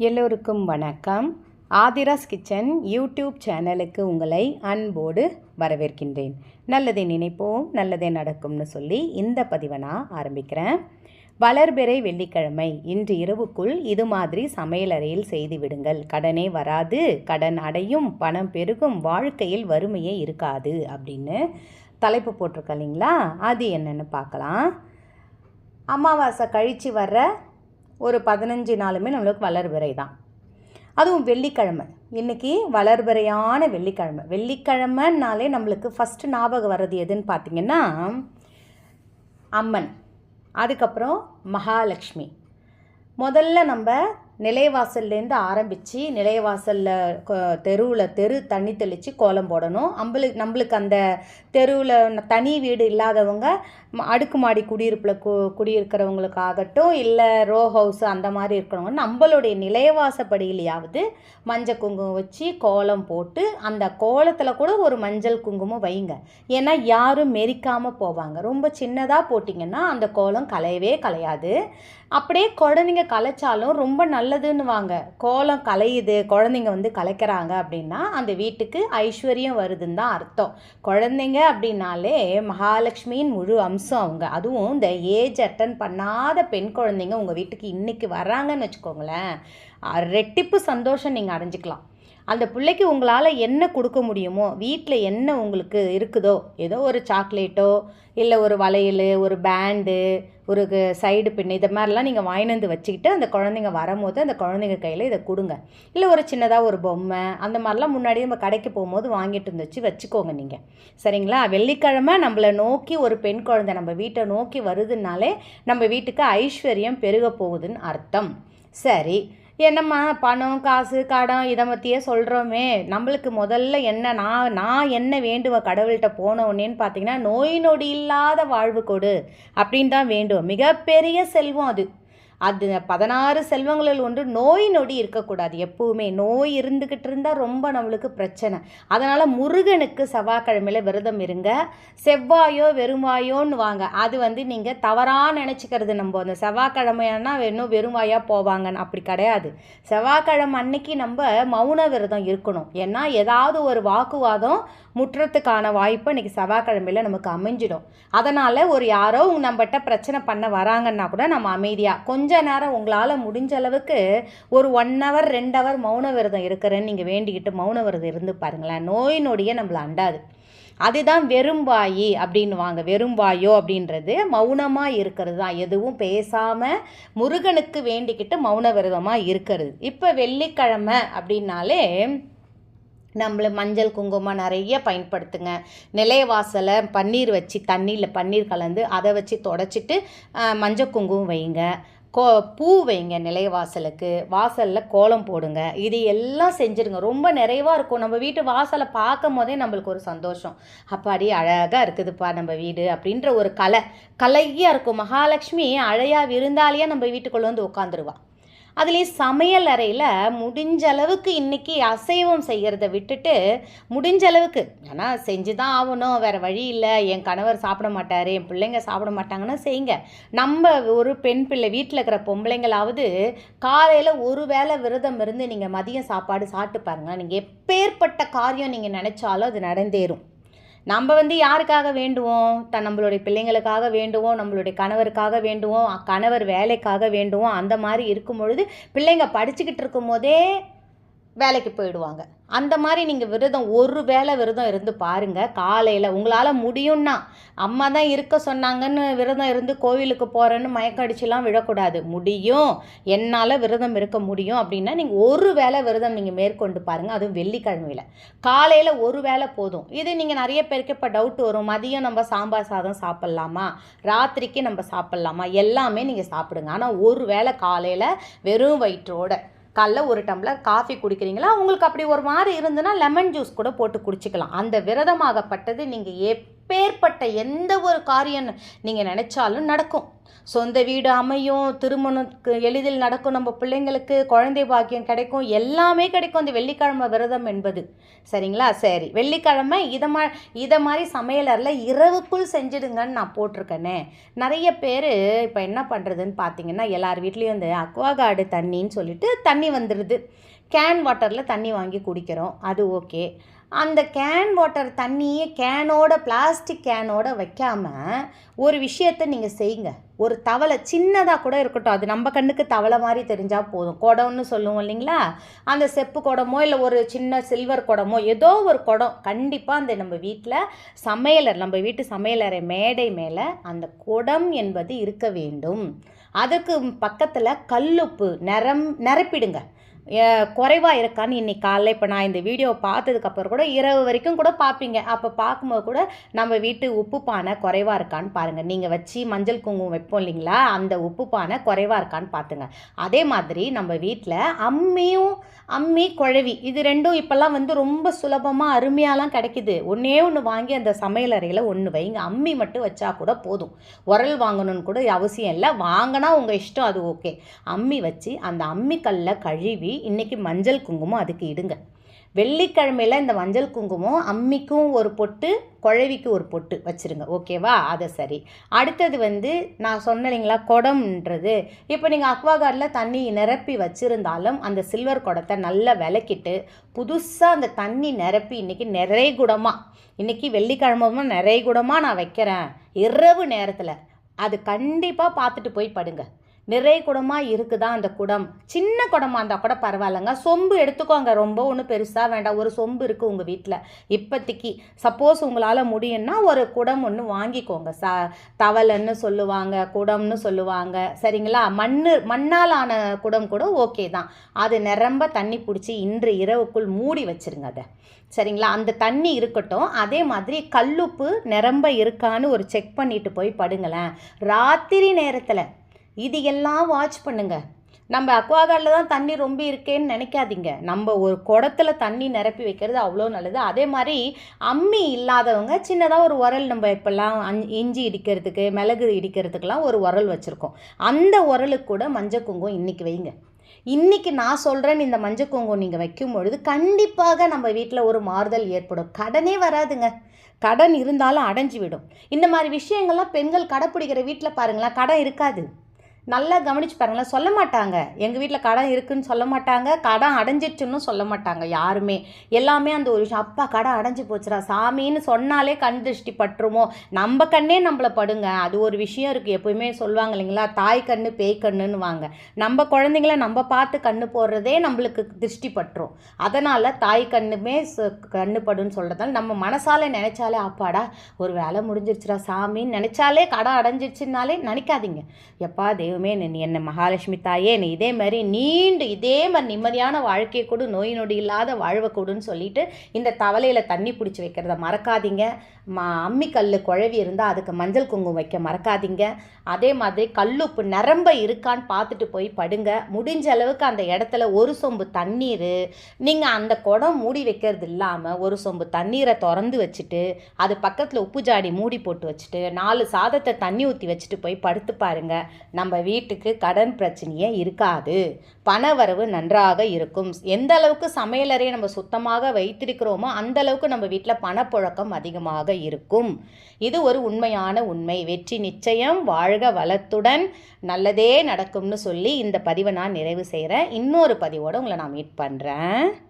எல்லோருக்கும் வணக்கம். Aadhira's kitchen YouTube சேனலுக்கு உங்களை அன்போடு வரவேற்கின்றேன். நல்லதை நினைப்போம் நல்லதே நடக்கும்னு சொல்லி இந்த பதிவை நான் ஆரம்பிக்கிறேன். வளர்பிறை வெள்ளிக்கிழமை இன்று இரவுக்குள் இது மாதிரி சமையலறையில் செய்து விடுங்கள். கடனே வராது கடன் அடையும் பணம் பெருகும் வாழ்க்கையில் வறுமையே இருக்காது அப்படின்னு தலைப்பு போட்டிருக்க இல்லைங்களா? அது என்னென்னு பார்க்கலாம். அமாவாசை கழித்து வர்ற ஒரு பதினஞ்சு நாளுமே நம்மளுக்கு வளர்பிறை தான். அதுவும் வெள்ளிக்கிழமை. இன்றைக்கி வளர்பிறையான வெள்ளிக்கிழமை. வெள்ளிக்கிழமைனாலே நம்மளுக்கு ஃபஸ்ட்டு ஞாபகம் வர்றது எதுன்னு பார்த்தீங்கன்னா அம்மன். அதுக்கப்புறம் மகாலட்சுமி. முதல்ல நம்ம நிலைவாசல்லேருந்து ஆரம்பித்து நிலைவாசலில் தெருவில் தெரு தண்ணி தெளித்து கோலம் போடணும். நம்மளுக்கு நம்மளுக்கு அந்த தெருவில் தனி வீடு இல்லாதவங்க ம- அடுக்குமாடி குடியிருப்பில் கு குடியிருக்கிறவங்களுக்காகட்டும் இல்லை ரோ ஹவுஸ் அந்த மாதிரி இருக்கிறவங்க நம்மளுடைய நிலைவாசப்படியிலையாவது மஞ்சள் குங்குமம் வச்சு கோலம் போட்டு அந்த கோலத்தில் கூட ஒரு மஞ்சள் குங்குமம் வைங்க. ஏன்னா யாரும் மெரிக்காமல் போவாங்க. ரொம்ப சின்னதாக போட்டிங்கன்னா அந்த கோலம் கலையவே கலையாது அப்படியே குழந்தைங்க கலைச்சாலும் ரொம்ப நல்லதுன்னு வாங்க கோலம் கலையுது குழந்தைங்க வந்து கலைக்கிறாங்க அப்படின்னா அந்த வீட்டுக்கு ஐஸ்வர்யம் வருதுன்னு தான் அர்த்தம். குழந்தைங்க அப்படின்னாலே மகாலட்சுமியின் முழு அம்சம் அவங்க. அதுவும் இந்த ஏஜ் அட்டன் பண்ணாத பெண் குழந்தைங்க உங்கள் வீட்டுக்கு இன்றைக்கி வர்றாங்கன்னு வச்சுக்கோங்களேன் ரெட்டிப்பு சந்தோஷம் நீங்கள் அடைஞ்சிக்கலாம். அந்த பிள்ளைக்கு உங்களால் என்ன கொடுக்க முடியுமோ வீட்டில் என்ன உங்களுக்கு இருக்குதோ ஏதோ ஒரு சாக்லேட்டோ இல்லை ஒரு வளையல் ஒரு பேண்டு ஒரு சைடு பின் இதை மாதிரிலாம் நீங்கள் வாங்கிட்டு வந்து வச்சுக்கிட்டு அந்த குழந்தைங்க வரும்போது அந்த குழந்தைங்க கையில் இதை கொடுங்க. இல்லை ஒரு சின்னதாக ஒரு பொம்மை அந்த மாதிரிலாம் முன்னாடியே நம்ம கடைக்கு போகும்போது வாங்கிட்டு வந்து வச்சு வச்சுக்கோங்க நீங்கள் சரிங்களா? வெள்ளிக்கிழமை நம்மளை நோக்கி ஒரு பெண் குழந்தை நம்ம வீட்டை நோக்கி வருதுனாலே நம்ம வீட்டுக்கு ஐஸ்வர்யம் பெருக போகுதுன்னு அர்த்தம். சரி. என்னம்மா பணம் காசு கடன் இதை பற்றியே சொல்கிறோமே நம்மளுக்கு முதல்ல என்ன நான் நான் என்ன வேண்டுவேன் கடவுள்கிட்ட போன பார்த்தீங்கன்னா நோய் நொடி இல்லாத வாழ்வு கொடு. அப்படின்னு தான் வேண்டுவோம் மிகப்பெரிய செல்வம் அது. அது பதினாறு செல்வங்களில் ஒன்று நோய் நொடி இருக்கக்கூடாது. எப்பவுமே நோய் இருந்துக்கிட்டு இருந்தால் ரொம்ப நம்மளுக்கு பிரச்சனை. அதனால் முருகனுக்கு செவ்வாய்க்கிழமையில் விரதம் இருங்க. செவ்வாயோ வெறுவாயோன்னு வாங்க. அது வந்து நீங்கள் தவறாக நினச்சிக்கிறது நம்ம. அந்த செவ்வாய்க்கிழமையானா இன்னும் வெறுவாயாக போவாங்கன்னு அப்படி கிடையாது. செவ்வாய்க்கிழமை அன்னைக்கு நம்ம மௌன விரதம் இருக்கணும். ஏன்னா ஏதாவது ஒரு வாக்குவாதம் முற்றத்துக்கான வாய்ப்பு இன்னைக்கு செவ்வாய்க்கிழமையில் நமக்கு அமைஞ்சிடும். அதனால் ஒரு யாரோ நம்மகிட்ட பிரச்சனை பண்ண வராங்கன்னா கூட நம்ம அமைதியாக கொஞ்சம் கொஞ்ச நேரம் உங்களால் முடிஞ்ச அளவுக்கு ஒரு ஒன் ஹவர் ரெண்டு ஹவர் மௌன விரதம் இருக்கிறேன்னு நீங்கள் வேண்டிக்கிட்டு மௌன விரதம் இருந்து பாருங்களேன். நோய் நொடியே நம்மளை அண்டாது. அதுதான் வெறும்பாயி வெறும் வெறும்பாயோ அப்படின்றது மௌனமாக இருக்கிறது தான். எதுவும் பேசாமல் முருகனுக்கு வேண்டிக்கிட்டு மௌன விரதமாக இருக்கிறது. இப்போ வெள்ளிக்கிழமை அப்படின்னாலே நம்மள மஞ்சள் குங்குமம் நிறைய பயன்படுத்துங்க. நிலைவாசலை பன்னீர் வச்சு தண்ணியில் பன்னீர் கலந்து அதை வச்சு தொடச்சிட்டு மஞ்சள் குங்குமம் வைங்க. கோ பூ வைங்க நிலைவாசலுக்கு. வாசலில் கோலம் போடுங்க. இது எல்லாம் செஞ்சுருங்க. ரொம்ப நிறைவாக இருக்கும். நம்ம வீட்டு வாசலை பார்க்கும் போதே நம்மளுக்கு ஒரு சந்தோஷம். அப்பாடி அழகாக இருக்குதுப்பா நம்ம வீடு அப்படின்ற ஒரு கலை. கலையாக இருக்கும். மகாலட்சுமி அழையா விருந்தாளியாக நம்ம வீட்டுக்குள்ளே வந்து உட்காந்துருவா. அதுலேயும் சமையல் அறையில் முடிஞ்ச அளவுக்கு இன்றைக்கி அசைவம் செய்கிறத விட்டுட்டு முடிஞ்ச அளவுக்கு ஏன்னா செஞ்சு தான் ஆகணும் வேறு வழி இல்லை என் கணவர் சாப்பிட மாட்டார் என் பிள்ளைங்க சாப்பிட மாட்டாங்கன்னா செய்யுங்க. நம்ம ஒரு பெண் பிள்ளை வீட்டில் இருக்கிற பொம்பளைங்களாவது காலையில் ஒரு வேளை விரதம் இருந்து நீங்கள் மதியம் சாப்பாடு சாப்பிட்டு பாருங்க. நீங்கள் எப்பேற்பட்ட காரியம் நீங்கள் நினச்சாலும் அது நடந்தேறும். நம்ம வந்து யாருக்காக வேண்டுவோம்? த நம்மளுடைய பிள்ளைங்களுக்காக வேண்டுவோம்? நம்மளுடைய கணவருக்காக வேண்டுவோம்? கணவர் வேலைக்காக வேண்டுவோம்? அந்த மாதிரி இருக்கும் பொழுது பிள்ளைங்க படிச்சுக்கிட்டு இருக்கும் போதே வேலைக்கு போயிடுவாங்க. அந்த மாதிரி நீங்கள் விரதம் ஒரு வேளை விரதம் இருந்து பாருங்கள் காலையில் உங்களால் முடியும்னா அம்மா தான் இருக்க சொன்னாங்கன்னு விரதம் இருந்து கோவிலுக்கு போகிறேன்னு மயக்கடிச்சுலாம் விழக்கூடாது முடியும். என்னால் விரதம் இருக்க முடியும் அப்படின்னா நீங்கள் ஒரு வேளை விரதம் நீங்கள் மேற்கொண்டு பாருங்கள் அதுவும் வெள்ளிக்கிழமையில். காலையில் ஒரு வேளை போதும். இது நீங்கள் நிறைய பேருக்கு இப்போ டவுட் வரும். மதியம் நம்ம சாம்பார் சாதம் சாப்பிட்லாமா? ராத்திரிக்கு நம்ம சாப்பிட்லாமா? எல்லாமே நீங்கள் சாப்பிடுங்க. ஆனால் ஒரு வேளை காலையில் வெறும் வயிற்றோட காலைல ஒரு டம்ளர் காஃபி குடிக்கிறீங்களா? உங்களுக்கு அப்படி ஒரு மாதிரி இருந்துன்னா லெமன் ஜூஸ் கூட போட்டு குடிச்சிக்கலாம். அந்த விரதமாகப்பட்டது நீங்கள் ஏ எப்பேற்பட்ட எந்த ஒரு காரியம் நீங்கள் நினச்சாலும் நடக்கும். சொந்த வீடு அமையும் திருமணத்துக்கு எளிதில் நடக்கும் நம்ம பிள்ளைங்களுக்கு குழந்தை பாக்கியம் கிடைக்கும் எல்லாமே கிடைக்கும் அந்த வெள்ளிக்கிழமை விரதம் என்பது. சரிங்களா? சரி. வெள்ளிக்கிழமை இதை மா இதை மாதிரி சமையலரில் இரவுக்குள் செஞ்சிடுங்கன்னு நான் போட்டிருக்கேனே. நிறைய பேர் இப்போ என்ன பண்ணுறதுன்னு பார்த்தீங்கன்னா எல்லார் வீட்லேயும் இந்த அக்வாகார்டு தண்ணின்னு சொல்லிட்டு தண்ணி வந்துடுது கேன் வாட்டரில் தண்ணி வாங்கி குடிக்கிறோம். அது ஓகே. அந்த கேன் வாட்டர் தண்ணியே கேனோட பிளாஸ்டிக் கேனோட வைக்காமல் ஒரு விஷயத்தை நீங்கள் செய்யுங்க. ஒரு தவளை சின்னதாக கூட இருக்கட்டும். அது நம்ம கண்ணுக்கு தவளை மாதிரி தெரிஞ்சால் போதும். குடம்னு சொல்லுவோம் இல்லைங்களா? அந்த செப்பு குடமோ இல்லை ஒரு சின்ன சில்வர் குடமோ ஏதோ ஒரு குடம். கண்டிப்பாக அந்த நம்ம வீட்டில் சமையலர் நம்ம வீட்டு சமையலறை மேடை மேலே அந்த குடம் என்பது இருக்க வேண்டும். அதுக்கு பக்கத்தில் கல்லுப்பு நிரம் நிரப்பிடுங்க. குறைவாக இருக்கான்னு இன்றைக்கி காலைல இப்போ நான் இந்த வீடியோ பார்த்ததுக்கப்புறம் கூட இரவு வரைக்கும் கூட பார்ப்பீங்க. அப்போ பார்க்கும்போது கூட நம்ம வீட்டு உப்பு பானை குறைவாக இருக்கான்னு பாருங்கள் நீங்கள் வச்சு மஞ்சள் குங்குமம் வைப்போம் இல்லைங்களா? அந்த உப்பு பானை குறைவாக இருக்கான்னு பார்த்துங்க. அதே மாதிரி நம்ம வீட்டில் அம்மியும் அம்மி குழவி இது ரெண்டும் இப்போல்லாம் வந்து ரொம்ப சுலபமாக அருமையாலாம் கிடைக்குது. ஒன்றே ஒன்று வாங்கி அந்த சமையலறையில் ஒன்று வைங்க. அம்மி மட்டும் வச்சா கூட போதும். உரல் வாங்கணும்னு கூட அவசியம் இல்லை. வாங்கினா உங்கள் இஷ்டம் அது ஓகே அம்மி வச்சு அந்த அம்மி கல்லில் கழுவி இன்றைக்கி மஞ்சள் குங்குமம் அதுக்கு இடுங்க. வெள்ளிக்கிழமையில் இந்த மஞ்சள் குங்குமம் அம்மிக்கும் ஒரு பொட்டு குழவிக்கு ஒரு பொட்டு வச்சுருங்க. ஓகேவா? அதை சரி. அடுத்தது வந்து நான் சொன்னீங்களா இல்லைங்களா குடம்ன்றது. இப்போ நீங்கள் அக்வாகார்டில் தண்ணி நிரப்பி வச்சுருந்தாலும் அந்த சில்வர் குடத்தை நல்லா விளக்கிட்டு புதுசாக அந்த தண்ணி நிரப்பி இன்றைக்கி நிறைய குடமாக இன்றைக்கி வெள்ளிக்கிழமை நிறைய குடமாக நான் வைக்கிறேன். இரவு நேரத்தில். அது கண்டிப்பாக பார்த்துட்டு போய் படுங்க. நிறைய குடமாக இருக்குதா அந்த குடம்? சின்ன குடமாக இருந்தால் கூட பரவாயில்லைங்க. சொம்பு எடுத்துக்கோங்க. ரொம்ப ஒன்றும் பெருசாக வேண்டாம். ஒரு சொம்பு இருக்குது உங்கள் வீட்டில் இப்போத்திக்கு சப்போஸ் உங்களால் முடியும்னா ஒரு குடம் ஒன்று வாங்கிக்கோங்க. ச தவளைன்னு சொல்லுவாங்க குடம்னு சொல்லுவாங்க. சரிங்களா? மண் மண்ணால் ஆன குடம் கூட ஓகே தான். அது நிரம்ப தண்ணி பிடிச்சி இன்று இரவுக்குள் மூடி வச்சுருங்க அதை. சரிங்களா? அந்த தண்ணி இருக்கட்டும். அதே மாதிரி கல்லுப்பு நிரம்ப இருக்கான்னு ஒரு செக் பண்ணிட்டு போய் படுங்களேன். ராத்திரி நேரத்தில் இது எல்லாம் வாட்ச் பண்ணுங்க. நம்ம அக்வாகார்டில் தான் தண்ணி ரொம்ப இருக்கேன்னு நினைக்காதீங்க. நம்ம ஒரு குடத்துல தண்ணி நிரப்பி வைக்கிறது அவ்வளோ நல்லது. அதே மாதிரி அம்மி இல்லாதவங்க சின்னதாக ஒரு உரல் நம்ம இப்போல்லாம் இஞ்சி இடிக்கிறதுக்கு மிளகு இடிக்கிறதுக்கெலாம் ஒரு உரல் வச்சுருக்கோம். அந்த உரலுக்கு கூட மஞ்சள் குங்குமம் இன்றைக்கி வைங்க. இன்றைக்கி நான் சொல்கிறேன் இந்த மஞ்சள் குங்குமம் நீங்கள் வைக்கும் பொழுது கண்டிப்பாக நம்ம வீட்டில் ஒரு மாறுதல் ஏற்படும். கடனே வராதுங்க. கடன் இருந்தாலும் அடைஞ்சு விடும். இந்த மாதிரி விஷயங்கள்லாம் பெண்கள் கடைப்பிடிக்கிற வீட்டில் பாருங்களேன் கடன் இருக்காது. நல்லா கவனிச்சு பாருங்களேன். சொல்ல மாட்டாங்க. எங்கள் வீட்டில் கடன் இருக்குன்னு சொல்ல மாட்டாங்க. கடன் அடைஞ்சிச்சுன்னு சொல்ல மாட்டாங்க யாருமே. எல்லாமே அந்த ஒரு விஷயம். அப்பா கடன் அடைஞ்சு போச்சுடா. சாமின்னு சொன்னாலே கண் திருஷ்டி பட்டுருமோ? நம்ம கண்ணே நம்மளை படுங்க. அது ஒரு விஷயம் இருக்குது எப்போயுமே சொல்லுவாங்க இல்லைங்களா? தாய் கண்ணு பேய் கண்ணுன்னு வாங்க நம்ம குழந்தைங்கள நம்ம பார்த்து கண்ணு போடுறதே நம்மளுக்கு திருஷ்டி பட்டுரும். அதனால் தாய் கண்ணுமே கண்ணு படுன்னு சொல்கிறதால நம்ம மனசால நினச்சாலே அப்பாடா ஒரு வேலை முடிஞ்சிருச்சுடா சாமின்னு நினச்சாலே கடன் அடைஞ்சிருச்சுனாலே நினைக்காதீங்க. எப்பா தெய்வம் தெய்வமே நீ என்ன மகாலட்சுமி தாயே? நீ இதே மாதிரி நீண்டு இதே மாதிரி நிம்மதியான வாழ்க்கையை கொடு நோய் நொடி இல்லாத வாழ்வை கொடுன்னு சொல்லிட்டு இந்த தவளையில் தண்ணி பிடிச்சி வைக்கிறத மறக்காதீங்க. மா அம்மிக்கல் குழவி இருந்தால் அதுக்கு மஞ்சள் குங்குமம் வைக்க மறக்காதீங்க. அதே மாதிரி கல்லுப்பு நிரம்ப இருக்கான்னு பார்த்துட்டு போய் படுங்க. முடிஞ்ச அளவுக்கு அந்த இடத்துல ஒரு சொம்பு தண்ணீர். நீங்கள் அந்த குடம் மூடி வைக்கிறது இல்லாமல் ஒரு சொம்பு தண்ணீரை திறந்து வச்சுட்டு அது பக்கத்தில் உப்பு ஜாடி மூடி போட்டு வச்சுட்டு நாலு சாதத்தை தண்ணி ஊற்றி வச்சுட்டு போய் படுத்து பாருங்க. நம்ம வீட்டுக்கு கடன் பிரச்சனையே இருக்காது. பணவரவு நன்றாக இருக்கும். எந்த அளவுக்கு சமையலறையை நம்ம சுத்தமாக வைத்திருக்கிறோமோ அந்த அளவுக்கு நம்ம வீட்டில் பணப்புழக்கம் அதிகமாக இருக்கும். இது ஒரு உண்மையான உண்மை. வெற்றி நிச்சயம் வாழ்க வளத்துடன் நல்லதே நடக்கும்னு சொல்லி இந்த பதிவை நான் நிறைவு செய்கிறேன் இன்னொரு பதிவோடு உங்களை நான் மீட் பண்ணுறேன்